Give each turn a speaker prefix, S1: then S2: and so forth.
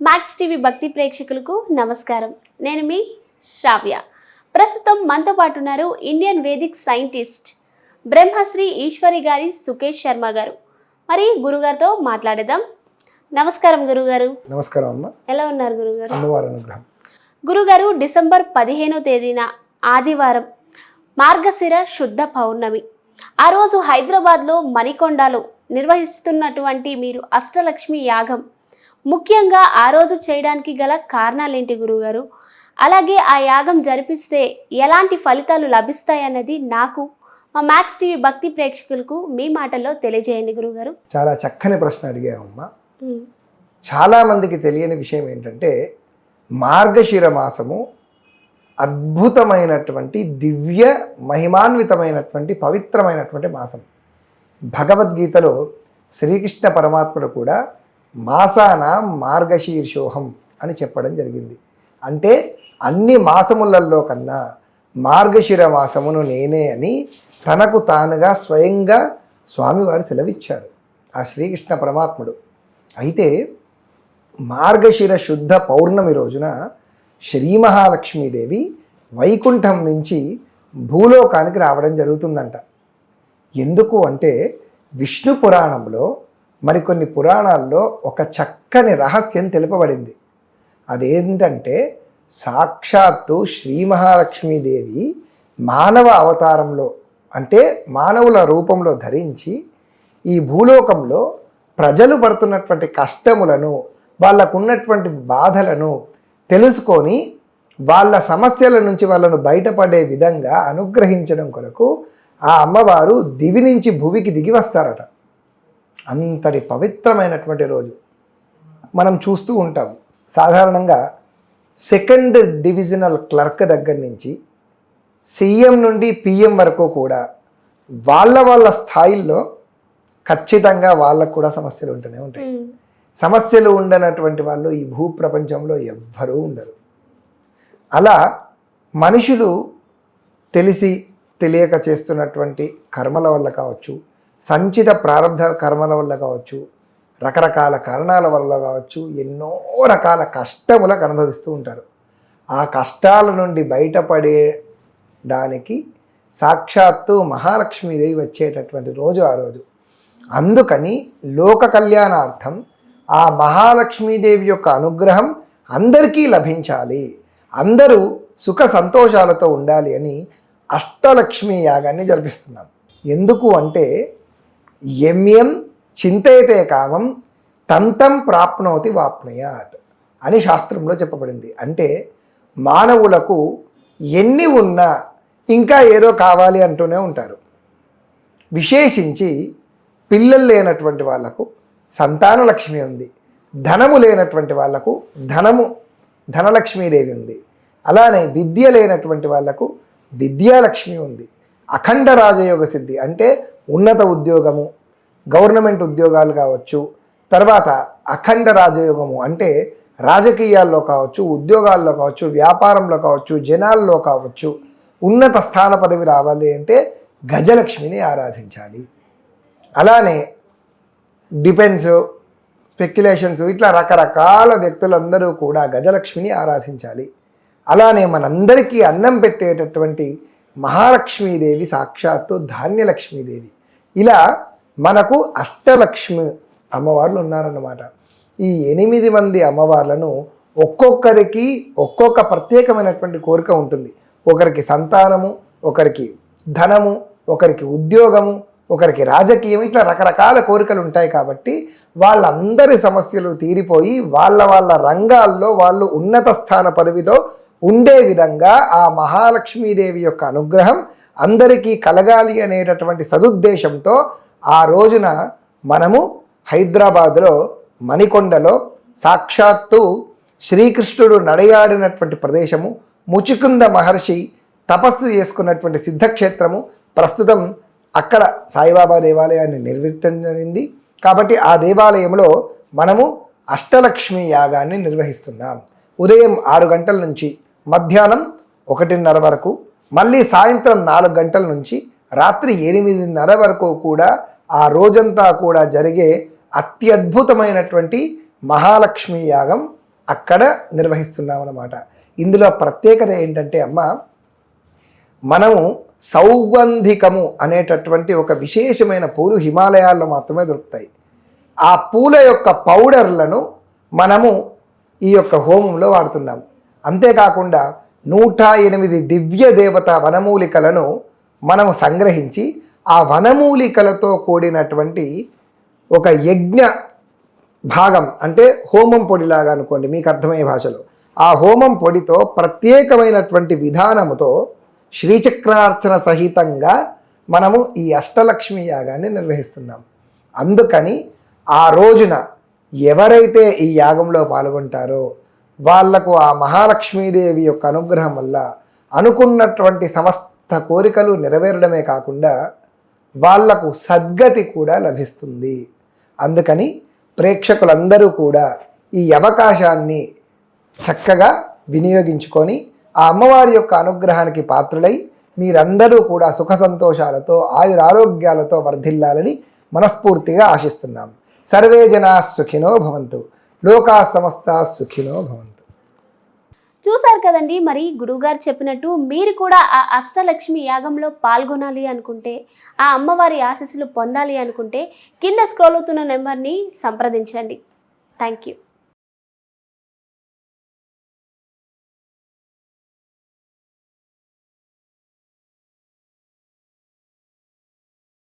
S1: Max TV భక్తి ప్రేక్షకులకు నమస్కారం. నేను మీ శ్రావ్య. ప్రస్తుతం మనతో పాటు ఉన్నారు Indian Vedic scientist Brahmashri Eshwari గారి సుకేష్ శర్మ గారు. మరి గురుగారితో మాట్లాడేద్దాం. నమస్కారం గురుగారు.
S2: నమస్కారం అమ్మ.
S1: ఎలా ఉన్నారు గురుగారు?
S2: అనుగ్రహం.
S1: గురుగారు డిసెంబర్ పదిహేనో తేదీన ఆదివారం మార్గశిర శుద్ధ పౌర్ణమి. ఆ రోజు హైదరాబాద్లో మణికొండలో నిర్వహిస్తున్నటువంటి మీరు అష్టలక్ష్మి యాగం ముఖ్యంగా ఆ రోజు చేయడానికి గల కారణాలేంటి గురుగారు అలాగే ఆ యాగం జరిపిస్తే ఎలాంటి ఫలితాలు లభిస్తాయన్నది నాకు మా మ్యాక్స్ టీవీ భక్తి ప్రేక్షకులకు మీ మాటల్లో తెలియజేయండి గురుగారు
S2: చాలా చక్కని ప్రశ్న అడిగామమ్మ చాలామందికి తెలియని విషయం ఏంటంటే మార్గశిర మాసము అద్భుతమైనటువంటి దివ్య మహిమాన్వితమైనటువంటి పవిత్రమైనటువంటి మాసం. భగవద్గీతలో శ్రీకృష్ణ పరమాత్ముడు కూడా మాసాన మార్గశీర్షోహం అని చెప్పడం జరిగింది. అంటే అన్ని మాసములలో కన్నా మార్గశిర మాసమును నేనే అని తనకు తానుగా స్వయంగా స్వామివారు సెలవిచ్చారు. ఆ శ్రీకృష్ణ పరమాత్ముడు. అయితే మార్గశిర శుద్ధ పౌర్ణమి రోజున శ్రీ మహాలక్ష్మీదేవి వైకుంఠం నుంచి భూలోకానికి రావడం జరుగుతుందంట. ఎందుకు అంటే విష్ణు పురాణంలో మరికొన్ని పురాణాల్లో ఒక చక్కని రహస్యం తెలుపబడింది. అదేంటంటే సాక్షాత్తు శ్రీ మహాలక్ష్మీదేవి మానవ అవతారంలో అంటే మానవుల రూపంలో ధరించి ఈ భూలోకంలో ప్రజలు పడుతున్నటువంటి కష్టములను వాళ్ళకున్నటువంటి బాధలను తెలుసుకొని వాళ్ళ సమస్యల నుంచి వాళ్ళను బయటపడే విధంగా అనుగ్రహించడం కొరకు ఆ అమ్మవారు దివి నుంచి భువికి దిగి వస్తారట. అంతటి పవిత్రమైనటువంటి రోజు. మనం చూస్తూ ఉంటాం. సాధారణంగా సెకండ్ డివిజనల్ క్లర్క్ దగ్గర నుంచి సీఎం నుండి పిఎం వరకు కూడా వాళ్ళ వాళ్ళ స్థాయిల్లో ఖచ్చితంగా వాళ్ళకు కూడా సమస్యలు ఉంటూనే ఉంటాయి. సమస్యలు ఉండనటువంటి వాళ్ళు ఈ భూ ప్రపంచంలో ఎవ్వరూ ఉండరు. అలా మనుషులు తెలిసి తెలియక చేస్తున్నటువంటి కర్మల వల్ల కావచ్చు సంచిత ప్రారంభ కర్మల వల్ల కావచ్చు రకరకాల కారణాల వల్ల కావచ్చు ఎన్నో రకాల కష్టములకు అనుభవిస్తూ ఉంటారు. ఆ కష్టాల నుండి బయటపడేడానికి సాక్షాత్తు మహాలక్ష్మీదేవి వచ్చేటటువంటి రోజు ఆ రోజు. అందుకని లోక కళ్యాణార్థం ఆ మహాలక్ష్మీదేవి యొక్క అనుగ్రహం అందరికీ లభించాలి. అందరూ సుఖ సంతోషాలతో ఉండాలి అని అష్టలక్ష్మి యాగాన్ని జరిపిస్తున్నాం. ఎందుకు అంటే యమ్యం చింతయితే కామం తంతం ప్రాప్నోతి వాప్నయాత్ అని శాస్త్రంలో చెప్పబడింది. అంటే మానవులకు ఎన్ని ఉన్నా ఇంకా ఏదో కావాలి అంటూనే ఉంటారు. విశేషించి పిల్లలు లేనటువంటి వాళ్ళకు సంతాన లక్ష్మి ఉంది. ధనము లేనటువంటి వాళ్ళకు ధనము ధనలక్ష్మీదేవి ఉంది. అలానే విద్య లేనటువంటి వాళ్ళకు విద్యాలక్ష్మి ఉంది. అఖండ రాజయోగ సిద్ధి అంటే ఉన్నత ఉద్యోగము గవర్నమెంట్ ఉద్యోగాలు కావచ్చు తర్వాత అఖండ రాజయోగము అంటే రాజకీయాల్లో కావచ్చు ఉద్యోగాల్లో కావచ్చు వ్యాపారంలో కావచ్చు జనాల్లో కావచ్చు ఉన్నత స్థాన పదవి రావాలి అంటే గజలక్ష్మిని ఆరాధించాలి. అలానే డిపెన్స్ స్పెక్యులేషన్స్ ఇట్లా రకరకాల వ్యక్తులందరూ కూడా గజలక్ష్మిని ఆరాధించాలి. అలానే మనందరికీ అన్నం పెట్టేటటువంటి మహాలక్ష్మీదేవి సాక్షాత్తు ధాన్యలక్ష్మీదేవి. ఇలా మనకు అష్టలక్ష్మి అమ్మవార్లు ఉన్నారన్నమాట. ఈ ఎనిమిది మంది అమ్మవార్లను ఒక్కొక్కరికి ఒక్కొక్క ప్రత్యేకమైనటువంటి కోరిక ఉంటుంది. ఒకరికి సంతానము ఒకరికి ధనము ఒకరికి ఉద్యోగము ఒకరికి రాజకీయం ఇట్లా రకరకాల కోరికలు ఉంటాయి కాబట్టి వాళ్ళందరి సమస్యలు తీరిపోయి వాళ్ళ వాళ్ళ రంగాల్లో వాళ్ళు ఉన్నత స్థాన పదవిలో ఉండే విధంగా ఆ మహాలక్ష్మీదేవి యొక్క అనుగ్రహం అందరికీ కలగాలి అనేటటువంటి సదుద్దేశంతో ఆ రోజున మనము హైదరాబాద్లో మణికొండలో సాక్షాత్తు శ్రీకృష్ణుడు నడయాడినటువంటి ప్రదేశము ముచుకుంద మహర్షి తపస్సు చేసుకున్నటువంటి సిద్ధక్షేత్రము ప్రస్తుతం అక్కడ సాయిబాబా దేవాలయాన్ని నిర్వర్తించనింది కాబట్టి ఆ దేవాలయంలో మనము అష్టలక్ష్మి యాగాన్ని నిర్వహిస్తున్నాం. ఉదయం ఆరు గంటల నుంచి మధ్యాహ్నం ఒకటిన్నర వరకు మళ్ళీ సాయంత్రం నాలుగు గంటల నుంచి రాత్రి ఎనిమిదిన్నర వరకు కూడా ఆ రోజంతా కూడా జరిగే అత్యద్భుతమైనటువంటి మహాలక్ష్మి యాగం అక్కడ నిర్వహిస్తున్నాం అన్నమాట ఇందులో ప్రత్యేకత ఏంటంటే అమ్మ మనము సౌగంధికము అనేటటువంటి ఒక విశేషమైన పూలు హిమాలయాల్లో మాత్రమే దొరుకుతాయి. ఆ పూల యొక్క పౌడర్లను మనము ఈ యొక్క హోమంలో వాడుతున్నాము. అంతేకాకుండా నూట ఎనిమిది దివ్య దేవత వనమూలికలను మనము సంగ్రహించి ఆ వనమూలికలతో కూడినటువంటి ఒక యజ్ఞ భాగం అంటే హోమం పొడిలాగా అనుకోండి మీకు అర్థమయ్యే భాషలో. ఆ హోమం పొడితో ప్రత్యేకమైనటువంటి విధానముతో శ్రీచక్రార్చన సహితంగా మనము ఈ అష్టలక్ష్మి యాగాన్ని నిర్వహిస్తున్నాం. అందుకని ఆ రోజున ఎవరైతే ఈ యాగంలో పాల్గొంటారో వాళ్ళకు ఆ మహాలక్ష్మీదేవి యొక్క అనుగ్రహం వల్ల అనుకున్నటువంటి సమస్త కోరికలు నెరవేరడమే కాకుండా వాళ్ళకు సద్గతి కూడా లభిస్తుంది. అందుకని ప్రేక్షకులందరూ కూడా ఈ అవకాశాన్ని చక్కగా వినియోగించుకొని ఆ అమ్మవారి యొక్క అనుగ్రహానికి పాత్రులై మీరందరూ కూడా సుఖ సంతోషాలతో ఆయురారోగ్యాలతో వర్ధిల్లాలని మనస్ఫూర్తిగా ఆశిస్తున్నాం. సర్వే జనా సుఖినో భవంతు. లోకా సమస్త సుఖినో భవంతు.
S1: చూశారు కదండి మరి గురువుగారు చెప్పినట్టు మీరు కూడా ఆ అష్టలక్ష్మి యాగంలో పాల్గొనాలి అనుకుంటే ఆ అమ్మవారి ఆశీస్సులు పొందాలి అనుకుంటే కింద స్క్రోల్ అవుతున్న నెంబర్ని సంప్రదించండి. Thank you.